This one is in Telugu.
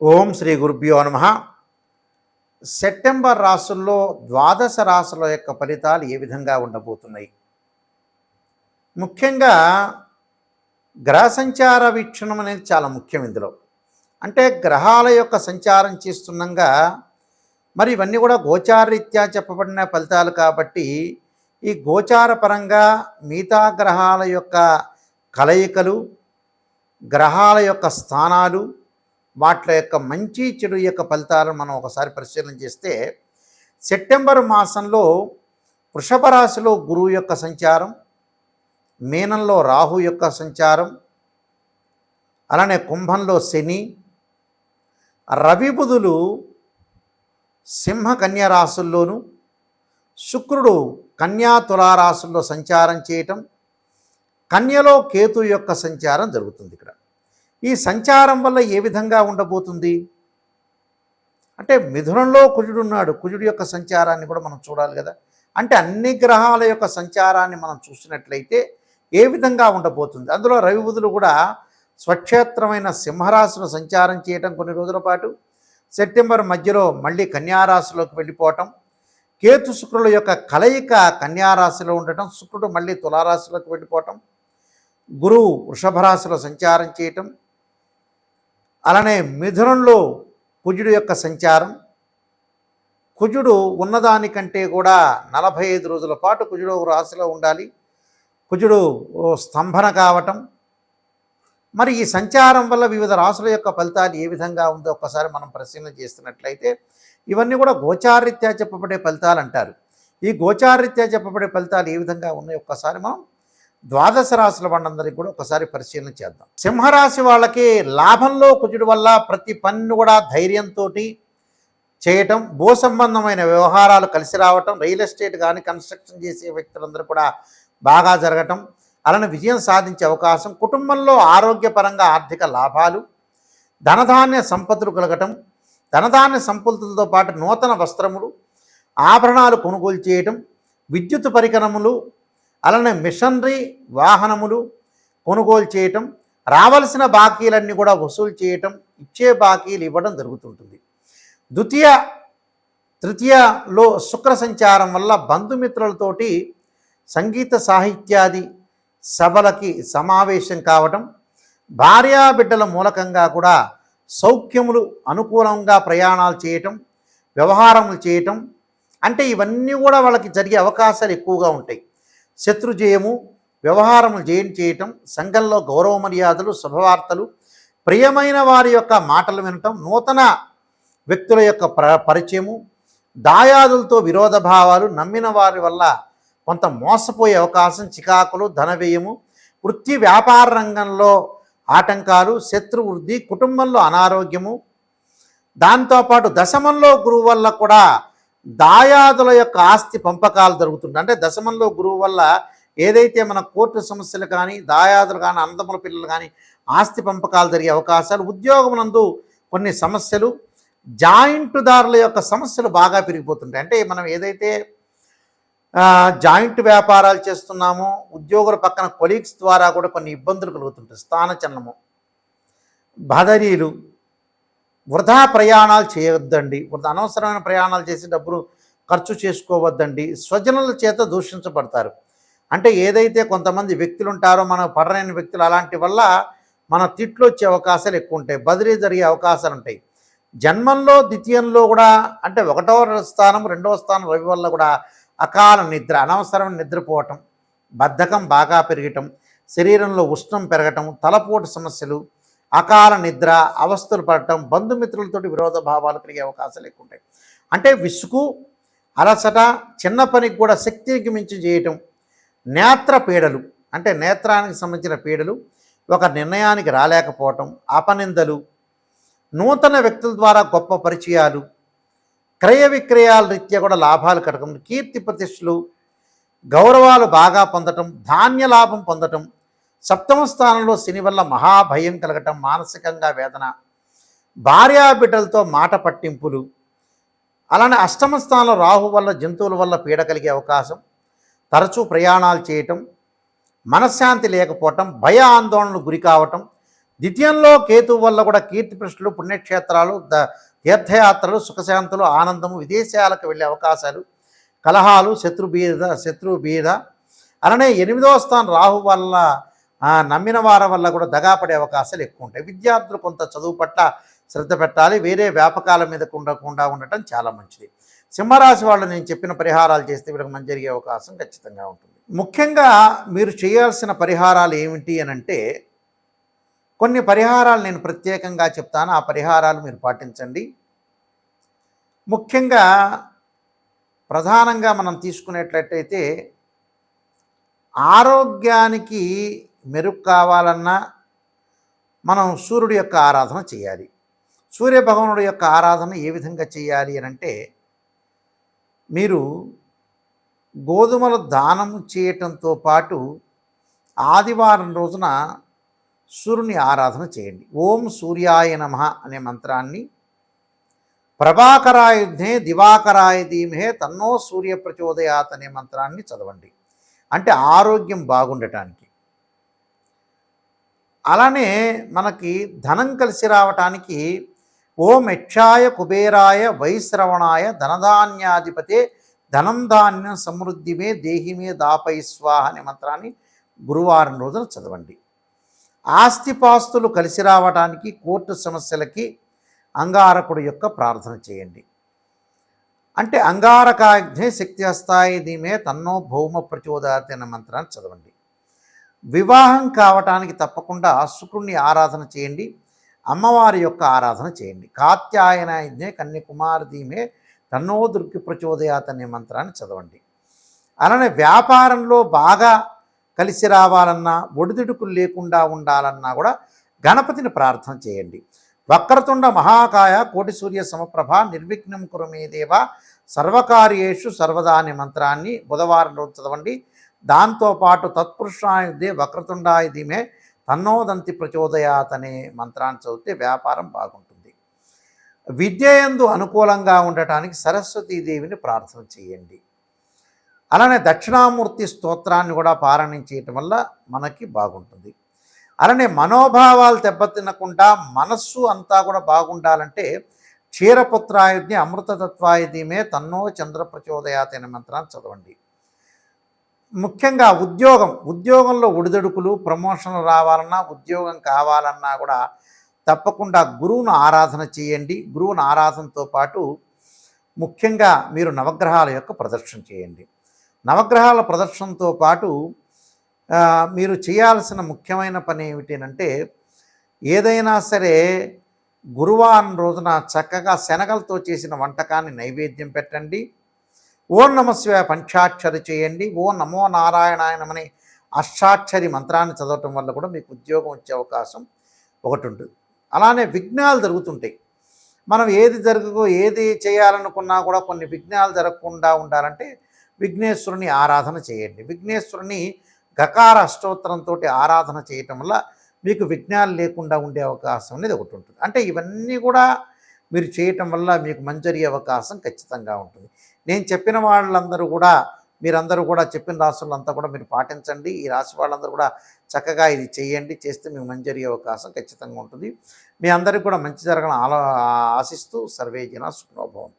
ఓం శ్రీ గురుభ్యో నమ. సెప్టెంబర్ రాసుల్లో ద్వాదశ రాసుల యొక్క ఫలితాలు ఏ విధంగా ఉండబోతున్నాయి? ముఖ్యంగా గ్రహ సంచార వీక్షణం అనేది చాలా ముఖ్యం ఇందులో. అంటే గ్రహాల యొక్క సంచారం చేస్తుండగా మరి ఇవన్నీ కూడా గోచారరీత్యా చెప్పబడిన ఫలితాలు కాబట్టి ఈ గోచార పరంగా మిగతా గ్రహాల యొక్క కలయికలు గ్రహాల యొక్క స్థానాలు వాటి యొక్క మంచి చెడు యొక్క ఫలితాలను మనం ఒకసారి పరిశీలన చేస్తే సెప్టెంబర్ మాసంలో వృషభ రాశిలో గురువు యొక్క సంచారం మీనంలో రాహు యొక్క సంచారం అలానే కుంభంలో శని రవి బుధులు సింహ కన్యా రాశుల్లోనూ శుక్రుడు కన్యా తులారాశుల్లో సంచారం చేయటం కన్యలో కేతు యొక్క సంచారం జరుగుతుంది ఇక్కడ. ఈ సంచారం వల్ల ఏ విధంగా ఉండబోతుంది? అంటే మిథునంలో కుజుడు ఉన్నాడు. కుజుడు యొక్క సంచారాన్ని కూడా మనం చూడాలి కదా. అంటే అన్ని గ్రహాల యొక్క సంచారాన్ని మనం చూసినట్లయితే ఏ విధంగా ఉండబోతుంది? అందులో రవి బుధులు కూడా స్వక్షేత్రమైన సింహరాశిలో సంచారం చేయటం కొన్ని రోజుల పాటు సెప్టెంబర్ మధ్యలో మళ్ళీ కన్యారాశిలోకి వెళ్ళిపోవటం కేతు శుక్రుల యొక్క కలయిక కన్యారాశిలో ఉండటం శుక్రుడు మళ్ళీ తులారాశిలోకి వెళ్ళిపోవటం గురువు వృషభ రాశిలో సంచారం చేయటం అలానే మిథునంలో కుజుడు యొక్క సంచారం. కుజుడు ఉన్నదానికంటే కూడా నలభై ఐదు రోజుల పాటు కుజుడు ఒక రాశిలో ఉండాలి. కుజుడు స్తంభన కావటం. మరి ఈ సంచారం వల్ల వివిధ రాశుల యొక్క ఫలితాలు ఏ విధంగా ఉందో ఒక్కసారి మనం పరిశీలన చేస్తున్నట్లయితే ఇవన్నీ కూడా గోచారీత్యా చెప్పబడే ఫలితాలు అంటారు. ఈ గోచారీత్యా చెప్పబడే ఫలితాలు ఏ విధంగా ఉన్నాయో ఒక్కసారి మనం ద్వాదశ రాశుల వాళ్ళందరికీ కూడా ఒకసారి పరిశీలన చేద్దాం. సింహరాశి వాళ్ళకి లాభంలో కుజుడు వల్ల ప్రతి పన్ను కూడా ధైర్యంతో చేయటం భూ సంబంధమైన వ్యవహారాలు కలిసి రావటం రియల్ ఎస్టేట్ కానీ కన్స్ట్రక్షన్ చేసే వ్యక్తులందరూ కూడా బాగా జరగటం అలానే విజయం సాధించే అవకాశం కుటుంబంలో ఆరోగ్యపరంగా ఆర్థిక లాభాలు ధనధాన్య సంపదలు కలగటం ధనధాన్య సంపత్తులతో పాటు నూతన వస్త్రములు ఆభరణాలు కొనుగోలు చేయటం విద్యుత్ పరికరములు అలానే మిషనరీ వాహనములు కొనుగోలు చేయటం రావలసిన బాకీలన్నీ కూడా వసూలు చేయటం ఇచ్చే బాకీలు ఇవ్వడం జరుగుతుంటుంది. ద్వితీయ తృతీయలో శుక్ర సంచారం వల్ల బంధుమిత్రులతోటి సంగీత సాహిత్యాది సభలకి సమావేశం కావటం భార్యాబిడ్డల మూలకంగా కూడా సౌఖ్యములు అనుకూలంగా ప్రయాణాలు చేయటం వ్యవహారములు చేయటం అంటే ఇవన్నీ కూడా వాళ్ళకి జరిగే అవకాశాలు ఎక్కువగా ఉంటాయి. శత్రుజయము వ్యవహారములు జయం చేయటం సంఘంలో గౌరవ మర్యాదలు శుభవార్తలు ప్రియమైన వారి యొక్క మాటలు వినటం నూతన వ్యక్తుల యొక్క ప్ర పరిచయము దాయాదులతో విరోధ భావాలు నమ్మిన వారి వల్ల కొంత మోసపోయే అవకాశం చికాకులు ధన వ్యయము వృత్తి వ్యాపార రంగంలో ఆటంకాలు శత్రు వృద్ధి కుటుంబంలో అనారోగ్యము దాంతోపాటు దశమంలో గురువు వల్ల కూడా దాయాదుల యొక్క ఆస్తి పంపకాలు జరుగుతుంది అంటే దశమంలో గురువు వల్ల ఏదైతే మన కోర్టు సమస్యలు కానీ దాయాదులు కానీ అందముల పిల్లలు కానీ ఆస్తి పంపకాలు జరిగే అవకాశాలు ఉద్యోగమునందు కొన్ని సమస్యలు జాయింట్దారుల యొక్క సమస్యలు బాగా పెరిగిపోతుంటాయి. అంటే మనం ఏదైతే జాయింట్ వ్యాపారాలు చేస్తున్నామో ఉద్యోగుల పక్కన కొలీగ్స్ ద్వారా కూడా కొన్ని ఇబ్బందులు కలుగుతుంటాయి. స్థానచలనము బదరీలు వృధా ప్రయాణాలు చేయొద్దండి. వృధా అనవసరమైన ప్రయాణాలు చేసి డబ్బులు ఖర్చు చేసుకోవద్దండి. స్వజనుల చేత దూషించబడతారు. అంటే ఏదైతే కొంతమంది వ్యక్తులు ఉంటారో మన పడలేని వ్యక్తులు అలాంటి వల్ల మన తిట్లు వచ్చే అవకాశాలు ఎక్కువ ఉంటాయి బదిలీ జరిగే అవకాశాలు ఉంటాయి. జన్మంలో ద్వితీయంలో కూడా అంటే ఒకటవ స్థానం రెండవ స్థానం రవి వల్ల కూడా అకాల నిద్ర అనవసరమైన నిద్రపోవటం బద్ధకం బాగా పెరగటం శరీరంలో ఉష్ణం పెరగటం తలపోటు సమస్యలు అకాల నిద్ర అవస్థలు పడటం బంధుమిత్రులతోటి విరోధ భావాలు కలిగే అవకాశాలు ఎక్కువ ఉంటాయి. అంటే విసుగు అలసట చిన్న పనికి కూడా శక్తికి మించి చేయటం నేత్ర పీడలు అంటే నేత్రానికి సంబంధించిన పీడలు ఒక నిర్ణయానికి రాలేకపోవటం అపనిందలు నూతన వ్యక్తుల ద్వారా గొప్ప పరిచయాలు క్రయ విక్రయాల రీత్యా కూడా లాభాలు కడగడం కీర్తి ప్రతిష్టలు గౌరవాలు బాగా పొందటం ధాన్య లాభం పొందటం సప్తమ స్థానంలో శని వల్ల మహాభయం కలగటం మానసికంగా వేదన భార్యాబిడ్డలతో మాట పట్టింపులు అలానే అష్టమ స్థానంలో రాహు వల్ల జంతువుల వల్ల పీడ కలిగే అవకాశం తరచూ ప్రయాణాలు చేయటం మనశ్శాంతి లేకపోవటం భయ ఆందోళనలు గురి కావటం ద్వితీయంలో కేతువు వల్ల కూడా కీర్తి ప్రశ్నలు పుణ్యక్షేత్రాలు ద తీర్థయాత్రలు సుఖశాంతులు ఆనందము విదేశాలకు వెళ్ళే అవకాశాలు కలహాలు శత్రుబీద శత్రుబీద అలానే ఎనిమిదవ స్థానం రాహు వల్ల నమ్మిన వారి వల్ల కూడా దగాపడే అవకాశాలు ఎక్కువ ఉంటాయి. విద్యార్థులు కొంత చదువు పట్ల శ్రద్ధ పెట్టాలి వేరే వ్యాపకాల మీద ఉండకుండా ఉండటం చాలా మంచిది. సింహరాశి వాళ్ళు నేను చెప్పిన పరిహారాలు చేస్తే వీళ్ళకి మంచి జరిగే అవకాశం ఖచ్చితంగా ఉంటుంది. ముఖ్యంగా మీరు చేయాల్సిన పరిహారాలు ఏమిటి అని అంటే కొన్ని పరిహారాలు నేను ప్రత్యేకంగా చెప్తాను ఆ పరిహారాలు మీరు పాటించండి. ముఖ్యంగా ప్రధానంగా మనం తీసుకునేటట్టయితే ఆరోగ్యానికి మెరుగు కావాలన్నా మనం సూర్యుడి యొక్క ఆరాధన చేయాలి. సూర్య భగవానుడి యొక్క ఆరాధన ఏ విధంగా చేయాలి అని అంటే మీరు గోధుమల దానం చేయటంతో పాటు ఆదివారం రోజున సూర్యుని ఆరాధన చేయండి. ఓం సూర్యాయ నమ అనే మంత్రాన్ని ప్రభాకరాయుధే దివాకరాయ ధీమహే తన్నో సూర్య ప్రచోదయాత్ అనే మంత్రాన్ని చదవండి. అంటే ఆరోగ్యం బాగుండటానికి అలానే మనకి ధనం కలిసి రావటానికి ఓం యక్షాయ కుబేరాయ వైశ్రవణాయ ధనధాన్యాధిపతే ధనం ధాన్యం సమృద్ధిమే దేహిమే దాపై స్వాహ అనే మంత్రాన్ని గురువారం రోజున చదవండి. ఆస్తిపాస్తులు కలిసి రావటానికి కోర్టు సమస్యలకి అంగారకుడు యొక్క ప్రార్థన చేయండి. అంటే అంగారకాగ్నే శక్తి హస్తాయి దీమే తన్నో భౌమ ప్రచోదయాతి అనే మంత్రాన్ని చదవండి. వివాహం కావటానికి తప్పకుండా శుక్రుణ్ణి ఆరాధన చేయండి అమ్మవారి యొక్క ఆరాధన చేయండి. కాత్యాయనాయుధే కన్యకుమార్ ధీమే తన్నో దుర్గి ప్రచోదయాత్ అనే మంత్రాన్ని చదవండి. అలానే వ్యాపారంలో బాగా కలిసి రావాలన్నా ఒడిదుడుకులు లేకుండా ఉండాలన్నా కూడా గణపతిని ప్రార్థన చేయండి. వక్రతుండ మహాకాయ కోటి సూర్య సమప్రభ నిర్విఘ్నం కురమేదేవ సర్వకార్యేషు సర్వదా అనే మంత్రాన్ని బుధవారం రోజు చదవండి. దాంతోపాటు తత్పురుషాయుధే వక్రతుండాయ ధీమే తన్నోదంతి ప్రచోదయాత్ అనే మంత్రాన్ని చదివితే వ్యాపారం బాగుంటుంది. విద్యయందు అనుకూలంగా ఉండటానికి సరస్వతీదేవిని ప్రార్థన చేయండి. అలానే దక్షిణామూర్తి స్తోత్రాన్ని కూడా పారాయణం చేయటం వల్ల మనకి బాగుంటుంది. అలానే మనోభావాలు దెబ్బతినకుండా మనస్సు అంతా కూడా బాగుండాలంటే క్షీరపుత్రాయుధ్ని అమృతతత్వాయుధ్యమే తన్నో చంద్ర ప్రచోదయాత్ అనే మంత్రాన్ని చదవండి. ముఖ్యంగా ఉద్యోగం ఉద్యోగంలో ఒడిదొడుకులు ప్రమోషన్లు రావాలన్నా ఉద్యోగం కావాలన్నా కూడా తప్పకుండా గురువును ఆరాధన చేయండి. గురువును ఆరాధనతో పాటు ముఖ్యంగా మీరు నవగ్రహాల యొక్క ప్రదర్శన చేయండి. నవగ్రహాల ప్రదర్శనతో పాటు మీరు చేయాల్సిన ముఖ్యమైన పని ఏమిటంటే ఏదైనా సరే గురువారం రోజున చక్కగా శనగలతో చేసిన వంటకాన్ని నైవేద్యం పెట్టండి. ఓం నమశివాయ పంచాక్షరి చేయండి. ఓ నమో నారాయణాయనమని అష్టాక్షరి మంత్రాన్ని చదవటం వల్ల కూడా మీకు ఉద్యోగం వచ్చే అవకాశం ఒకటి ఉంటుంది. అలానే విఘ్నాలు జరుగుతుంటాయి. మనం ఏది జరగకో ఏది చేయాలనుకున్నా కూడా కొన్ని విఘ్నాలు జరగకుండా ఉండాలంటే విఘ్నేశ్వరుని ఆరాధన చేయండి. విఘ్నేశ్వరుని గకార అష్టోత్తరంతో ఆరాధన చేయటం వల్ల మీకు విఘ్నాలు లేకుండా ఉండే అవకాశం అనేది ఒకటి ఉంటుంది. అంటే ఇవన్నీ కూడా మీరు చేయటం వల్ల మీకు మంజరి అవకాశం ఖచ్చితంగా ఉంటుంది. నేను చెప్పిన వాళ్ళందరూ కూడా మీరందరూ కూడా చెప్పిన రాసులంతా కూడా మీరు పాటించండి. ఈ రాశి వాళ్ళందరూ కూడా చక్కగా ఇది చేయండి. చేస్తే మీకు మంజరి అవకాశం ఖచ్చితంగా ఉంటుంది. మీ అందరికీ కూడా మంచి జరగడం ఆలో ఆశిస్తూ సర్వే జన సుఖనోభవంతు.